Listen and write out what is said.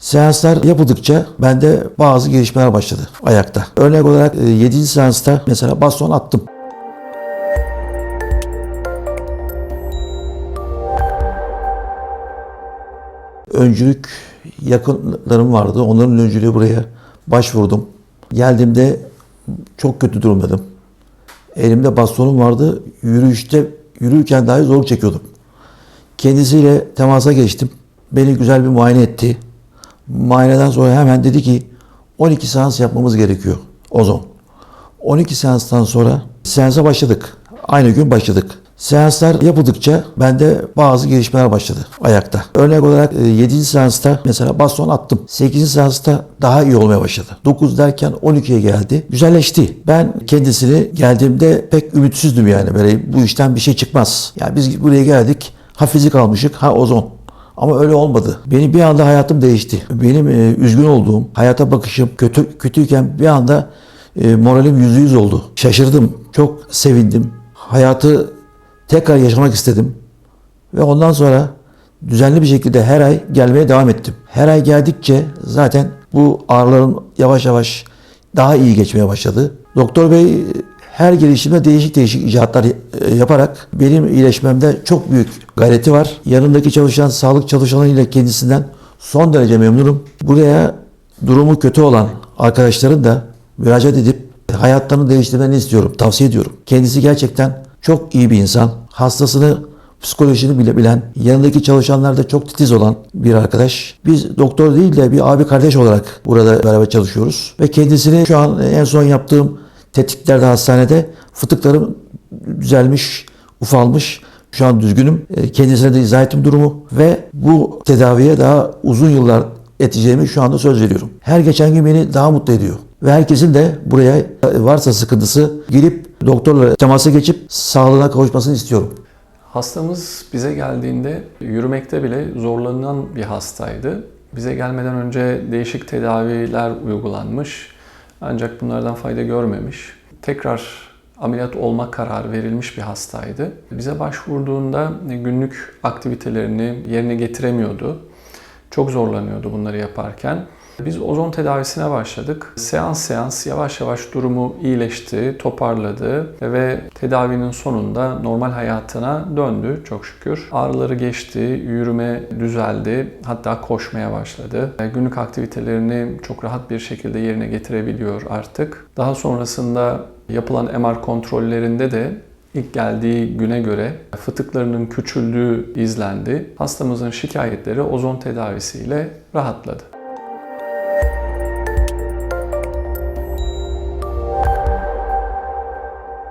Seanslar yapıldıkça bende bazı gelişmeler başladı ayakta. Örnek olarak 7. seansta mesela baston attım. Öncülük yakınlarım vardı. Onların öncülüğü buraya başvurdum. Geldiğimde çok kötü durumdaydım. Elimde bastonum vardı. Yürüyüşte yürürken dahi zor çekiyordum. Kendisiyle temasa geçtim. Beni güzel bir muayene etti. Muayeneden sonra hemen dedi ki 12 seans yapmamız gerekiyor ozon. 12 seanstan sonra seansa başladık. Aynı gün başladık. Seanslar yapıldıkça bende bazı gelişmeler başladı ayakta. Örnek olarak 7. seansta mesela baston attım. 8. seansta daha iyi olmaya başladı. 9 derken 12'ye geldi. Güzelleşti. Ben kendisini geldiğimde pek ümitsizdüm yani. Böyle bu işten bir şey çıkmaz. Yani biz buraya geldik. Ha fizik almışık ha ozon. Ama öyle olmadı. Benim bir anda hayatım değişti. Benim e, üzgün olduğum, hayata bakışım kötü kötüyken bir anda e, moralim yüzde yüz oldu. Şaşırdım. Çok sevindim. Hayatı tekrar yaşamak istedim. Ve ondan sonra düzenli bir şekilde her ay gelmeye devam ettim. Her ay geldikçe zaten bu ağrılarım yavaş yavaş daha iyi geçmeye başladı. Doktor bey her gelişimde değişik değişik icatlar e, yaparak benim iyileşmemde çok büyük gayreti var. Yanındaki çalışan sağlık çalışanlarıyla kendisinden son derece memnunum. Buraya durumu kötü olan arkadaşların da müracaat edip hayatlarını değiştirmeni istiyorum. Tavsiye ediyorum. Kendisi gerçekten çok iyi bir insan. Hastasını psikolojini bile bilen, yanındaki çalışanlar da çok titiz olan bir arkadaş. Biz doktor değil de bir abi kardeş olarak burada beraber çalışıyoruz. Ve kendisini şu an en son yaptığım tetiklerde hastanede fıtıklarım düzelmiş, ufalmış. Şu an düzgünüm. E, Kendisine de izah ettim durumu ve bu tedaviye daha uzun yıllar eteceğimi şu anda söz veriyorum. Her geçen gün beni daha mutlu ediyor. Ve herkesin de buraya varsa sıkıntısı girip doktorla temasa geçip sağlığına kavuşmasını istiyorum. Hastamız bize geldiğinde yürümekte bile zorlanan bir hastaydı. Bize gelmeden önce değişik tedaviler uygulanmış. Ancak bunlardan fayda görmemiş. Tekrar ameliyat olma kararı verilmiş bir hastaydı. Bize başvurduğunda günlük aktivitelerini yerine getiremiyordu. Çok zorlanıyordu bunları yaparken. Biz ozon tedavisine başladık. Seans seans yavaş yavaş durumu iyileşti, toparladı ve tedavinin sonunda normal hayatına döndü çok şükür. Ağrıları geçti, yürüme düzeldi, hatta koşmaya başladı. Günlük aktivitelerini çok rahat bir şekilde yerine getirebiliyor artık. Daha sonrasında yapılan MR kontrollerinde de İlk geldiği güne göre fıtıklarının küçüldüğü izlendi. Hastamızın şikayetleri ozon tedavisiyle rahatladı.